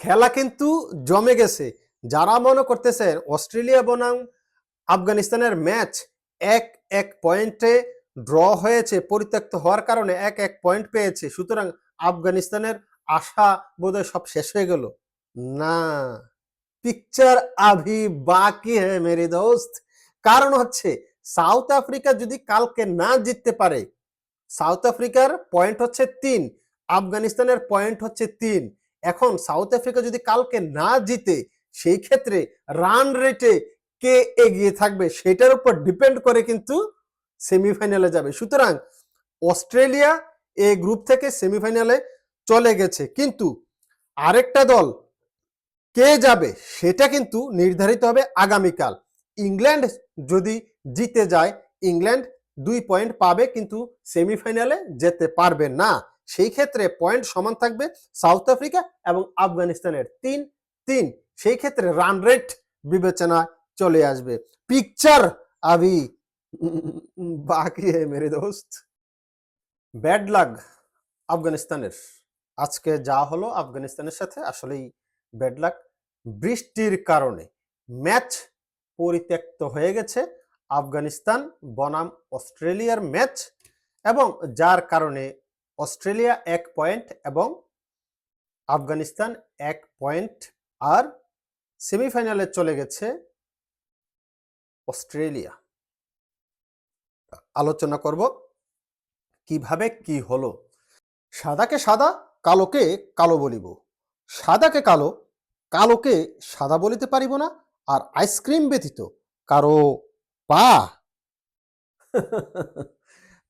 খেলা কিন্তু জমে গেছে। যারা মনে করতেছেন অস্ট্রেলিয়া বনাম আফগানিস্তানের ম্যাচ এক এক পয়েন্টে ড্র হয়েছে, পরিত্যক্ত হওয়ার কারণে এক এক পয়েন্ট পেয়েছে, সুতরাং আফগানিস্তানের আশা বোধহয় সব শেষ হয়ে গেল। না, পিকচার আভি বাকি হ্যাঁ মেরে দোস্ত। কারণ হচ্ছে সাউথ আফ্রিকা যদি কালকে না জিততে পারে, সাউথ আফ্রিকার পয়েন্ট হচ্ছে তিন, আফগানিস্তানের পয়েন্ট হচ্ছে তিন। এখন সাউথ আফ্রিকা যদি কালকে না জিতে, সেই ক্ষেত্রে রান রেটে কে এগিয়ে থাকবে সেটার উপর ডিপেন্ড করে কিন্তু সেমিফাইনালে যাবে। সুতরাং অস্ট্রেলিয়া এ গ্রুপ থেকে সেমিফাইনালে চলে গেছে। কিন্তু আরেকটা দল কে যাবে সেটা কিন্তু নির্ধারিত হবে আগামীকাল। ইংল্যান্ড যদি জিতে যায়, ইংল্যান্ড দুই পয়েন্ট পাবে কিন্তু সেমিফাইনালে যেতে পারবে না। সেই ক্ষেত্রে পয়েন্ট সমান থাকবে সাউথ আফ্রিকা এবং আফগানিস্তানের তিন তিন। সেই ক্ষেত্রে রান রেট বিবেচনা চলে আসবে। পিকচার আবি বাকি মেরে দোস্ত। ব্যাড লাগ আফগানিস্তানের। আজকে যা হলো আফগানিস্তানের সাথে আসলেই ব্যাড লাগ বৃষ্টির কারণে ম্যাচ পরিত্যক্ত হয়ে গেছে। আফগানিস্তান, বনাম, অস্ট্রেলিয়ার ম্যাচ এবং যার কারণে অস্ট্রেলিয়া এক পয়েন্ট এবং আফগানিস্তান এক পয়েন্ট আর সেমিফাইনালে চলে গেছে অস্ট্রেলিয়া। আলোচনা করব কীভাবে কি হলো। সাদাকে সাদা, কালোকে কালো বলিব। সাদাকে কালো, কালোকে সাদা বলিতে পারিব না আর আইসক্রিম ব্যতীত কারও পা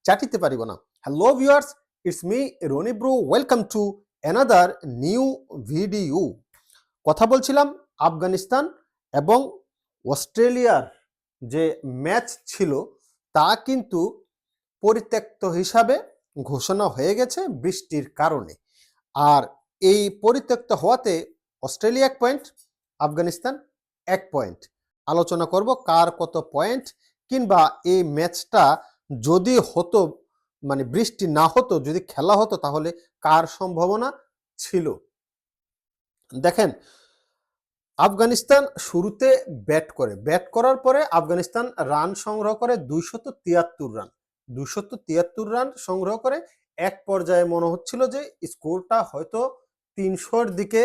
চাটিতে পারিব না। Hello viewers it's me Roni bro welcome to another new video কথা বলছিলাম আফগানিস্তান এবং অস্ট্রেলিয়ার যে ম্যাচ ছিল, তা কিন্তু পরিত্যক্ত হিসাবে ঘোষণা হয়ে গেছে বৃষ্টির কারণে। আর এই পরিত্যক্ত হওয়াতে অস্ট্রেলিয়া এক পয়েন্ট আফগানিস্তান এক পয়েন্ট আলোচনা করব কার কত পয়েন্ট কিংবা এই ম্যাচটা যদি হতো মানে বৃষ্টি না হতো, যদি খেলা হতো তাহলে কার সম্ভাবনা ছিল? দেখেন, আফগানিস্তান শুরুতে ব্যাট করে। ব্যাট করার পরে আফগানিস্তান রান সংগ্রহ করে দুইশত তিয়াত্তর রান। দুশত তিয়াত্তর রান সংগ্রহ করে এক পর্যায়ে মনে হচ্ছিল যে স্কোরটা হয়তো তিনশোর দিকে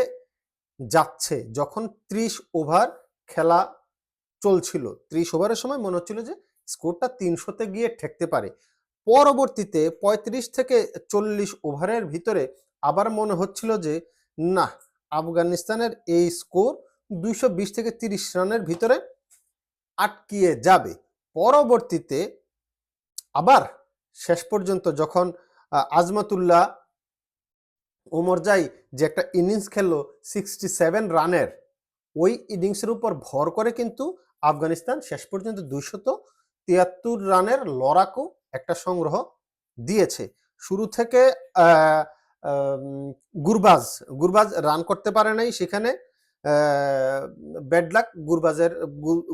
যাচ্ছে, যখন ত্রিশ ওভার খেলা চলছিল। ত্রিশ ওভারের সময় মনে হচ্ছিল যে স্কোরটা তিনশোতে গিয়ে ঠেকতে পারে। পরবর্তীতে ৩৫ থেকে চল্লিশ ওভারের ভিতরে আবার মনে হচ্ছিল যে, না, আফগানিস্তানের এই স্কোর দুইশো বিশ থেকে তিরিশ রানের ভিতরে আটকিয়ে যাবে। পরবর্তীতে আবার শেষ পর্যন্ত যখন আজমাতুল্লাহ ওমর জাই যে একটা ইনিংস খেললো সিক্সটি সেভেন রানের, ওই ইনিংসের উপর ভর করে কিন্তু আফগানিস্তান শেষ পর্যন্ত দুইশত তিয়াত্তর রানের লড়াকু একটা সংগ্রহ দিয়েছে। শুরু থেকে গুরবাজ গুরবাজ রান করতে পারে নাই সেখানে ব্যাডলাক গুরবাজের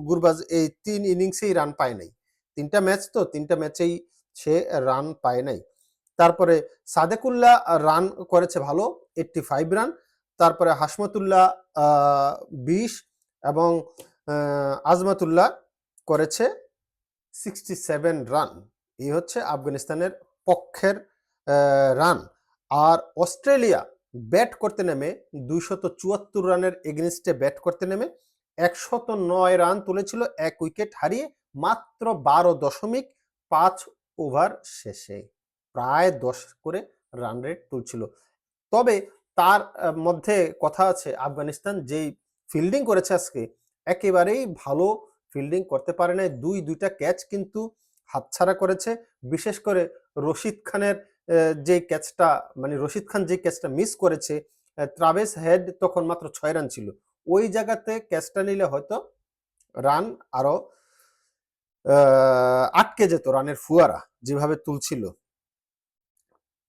গুরবাজ এই তিন ইনিংসেই রান পায় নাই। তিনটা ম্যাচ তো, তিনটা ম্যাচেই সে রান পায় নাই। তারপরে সাদেকুল্লাহ রান করেছে ভালো এইটটি ফাইভ রান তারপরে হাসমতুল্লাহ বিশ এবং আজমাতুল্লাহ করেছে সিক্সটি সেভেন রান এই হচ্ছে আফগানিস্তানের পক্ষের রান। আর অস্ট্রেলিয়া ব্যাট করতে নেমে দুইশত চুয়াত্তর রানের এগেনস্টে ব্যাট করতে নেমে একশত নয় রান তুলেছিল, এক উইকেট হারিয়ে মাত্র বারো দশমিক পাঁচ ওভার শেষে। প্রায় দশ করে রান রেট তুলছিল। তবে তার মধ্যে কথা আছে, আফগানিস্তান যেই ফিল্ডিং করেছে আজকে, একেবারেই ভালো ফিল্ডিং করতে পারে নাই। দুই দুইটা ক্যাচ কিন্তু হাতছাড়া করেছে। বিশেষ করে রশিদ খানের যে ক্যাচটা মানে রশিদ খান যে ক্যাচটা মিস করেছে ট্রাভেস হেড তখন মাত্র ছয় রান ছিল। ওই জায়গাতে ক্যাচটা নিলে হয়তো রান আরও আটকে যেত রানের ফুয়ারা যেভাবে তুলছিল।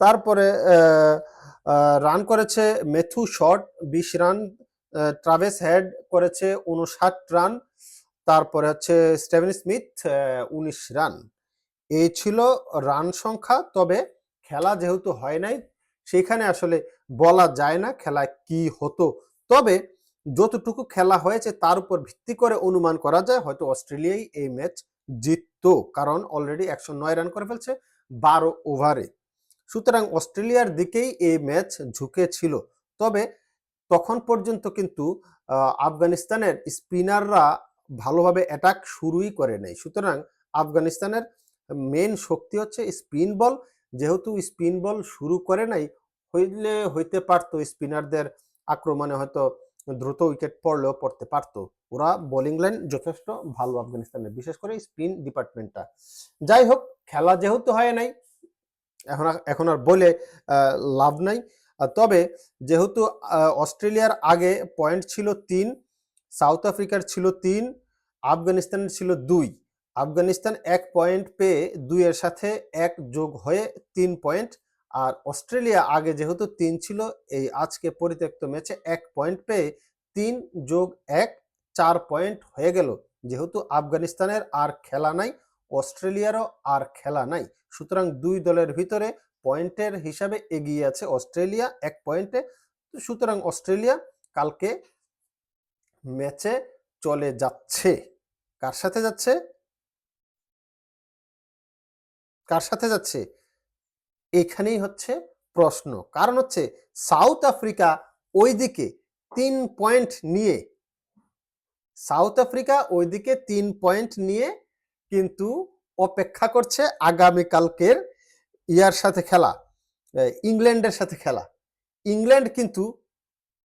তারপরে রান করেছে মেথু শট বিশ রান ট্রাভেস হেড করেছে উনষাট রান। তারপরে হচ্ছে স্টেভেন স্মিথ উনিশ রান। এই ছিল রান সংখ্যা, তবে খেলা যেহেতু হয় নাই, সেখানে আসলে বলা যায় না খেলায় কি হতো। তবে যতটুকু খেলা হয়েছে তার উপর ভিত্তি করে অনুমান করা যায়, হয়তো অস্ট্রেলিয়াই এই ম্যাচ জিততো, কারণ অলরেডি একশো নয় রান করে ফেলছে বারো ওভারে। সুতরাং অস্ট্রেলিয়ার দিকেই এই ম্যাচ ঝুঁকে ছিল তবে তখন পর্যন্ত কিন্তু আফগানিস্তানের স্পিনাররা ভালোভাবে অ্যাটাক শুরুই করে নাই সুতরাং আফগানিস্তানের মেন শক্তি হচ্ছে স্পিন বল যেহেতু স্পিন বল শুরু করে নাই, হইলে হইতে পারতো স্পিনারদের আক্রমণে হয়তো দ্রুত উইকেট পড়লেও পড়তে পারতো। ওরা বোলিং লাইন যথেষ্ট ভালো আফগানিস্তানের, বিশেষ করে স্পিন ডিপার্টমেন্টটা যাই হোক, খেলা যেহেতু হয় নাই, এখন এখন আর বলে লাভ নাই। তবে যেহেতু অস্ট্রেলিয়ার আগে পয়েন্ট ছিল তিন, সাউথ আফ্রিকার ছিল তিন আফগানিস্তানের ছিল দুই। আফগানিস্তান এক পয়েন্ট পেয়ে দুইয়ের সাথে এক যোগ হয়ে তিন পয়েন্ট, আর অস্ট্রেলিয়া আগে যেহেতু তিন ছিল, এই আজকে পরিত্যক্ত ম্যাচে এক পয়েন্ট পেয়ে তিন যোগ এক, চার পয়েন্ট হয়ে গেল। যেহেতু আফগানিস্তানের আর খেলা নাই, অস্ট্রেলিয়ারও আর খেলা নাই। সুতরাং দুই দলের ভিতরে পয়েন্টের হিসাবে এগিয়ে আছে অস্ট্রেলিয়া এক পয়েন্টে। সুতরাং অস্ট্রেলিয়া কালকে ম্যাচে চলে যাচ্ছে। কার সাথে যাচ্ছে? কার সাথে যাচ্ছে? এখানেই হচ্ছে প্রশ্ন। কারণ হচ্ছে সাউথ আফ্রিকা ওইদিকে তিন পয়েন্ট নিয়ে, সাউথ আফ্রিকা ওইদিকে তিন পয়েন্ট নিয়ে কিন্তু অপেক্ষা করছে আগামীকালকের ইয়ার সাথে খেলা ইংল্যান্ডের সাথে খেলা। ইংল্যান্ড কিন্তু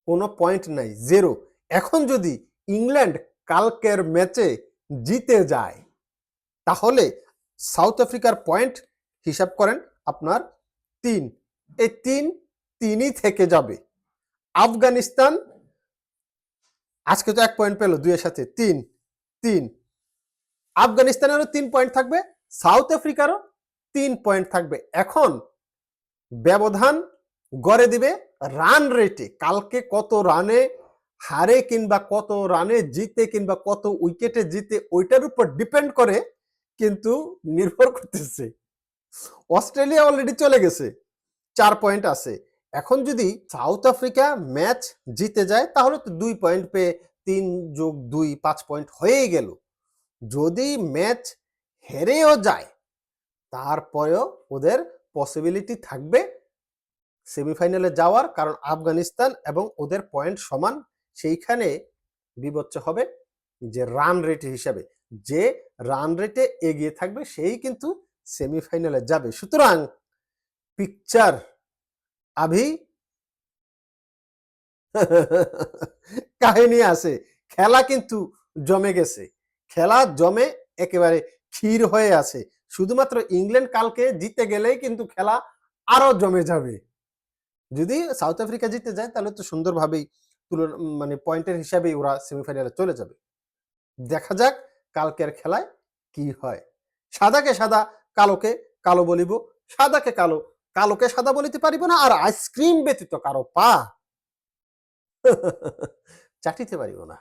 কোনো পয়েন্ট নাই জেরো এখন যদি ইংল্যান্ড কালকের ম্যাচে জিতে যায়। তাহলে সাউথ আফ্রিকার পয়েন্ট হিসাব করেন আপনার তিন। এই তিন তিনই থেকে যাবে। আফগানিস্তান আজকে তো এক পয়েন্ট পেল দুইয়ের সাথে। তিন তিন। আফগানিস্তানেরও তিন পয়েন্ট থাকবে, সাউথ আফ্রিকারও তিন পয়েন্ট থাকবে। এখন ব্যবধান গড়ে দিবে রান রেটে কালকে কত রানে হারে কিংবা কত রানে জিতে কিংবা কত উইকেটে জিতে ওইটার উপর ডিপেন্ড করে কিন্তু নির্ভর করতেছে। অস্ট্রেলিয়া অলরেডি চলে গেছে, চার পয়েন্ট আছে। এখন যদি সাউথ আফ্রিকা ম্যাচ জিতে যায়, তাহলে তো দুই পয়েন্ট পেয়ে তিন যোগ দুই, পাঁচ পয়েন্ট হয়েই গেল। যদি ম্যাচ হেরেও যায়, তারপরেও ওদের পসিবিলিটি থাকবে সেমিফাইনালে যাওয়ার, কারণ আফগানিস্তান এবং ওদের পয়েন্ট সমান সেইখানে বিবেচ্য হবে যে রান রেট হিসাবে। যে রান রেটে এগিয়ে থাকবে, সেই কিন্তু সেমিফাইনালে যাবে। সুতরাং পিকচার আভি কাহিনী আছে। খেলা কিন্তু জমে গেছে। খেলা জমে একেবারে ক্ষীর হয়ে আছে। শুধুমাত্র ইংল্যান্ড কালকে জিতে গেলেই কিন্তু খেলা আরও জমে যাবে। যদি সাউথ আফ্রিকা জিতে যায়, তাহলে তো সুন্দরভাবেই তুলনা মানে পয়েন্টের হিসাবেই ওরা সেমিফাইনালে চলে যাবে। দেখা যাক কালকের খেলায় কি হয়। সাদাকে সাদা, কালোকে কালো বলিব। সাদাকে কালো, কালোকে সাদা বলিতে পারিব না। আর আইসক্রিম ব্যতীত কারও পা চাটিতে পারিব না।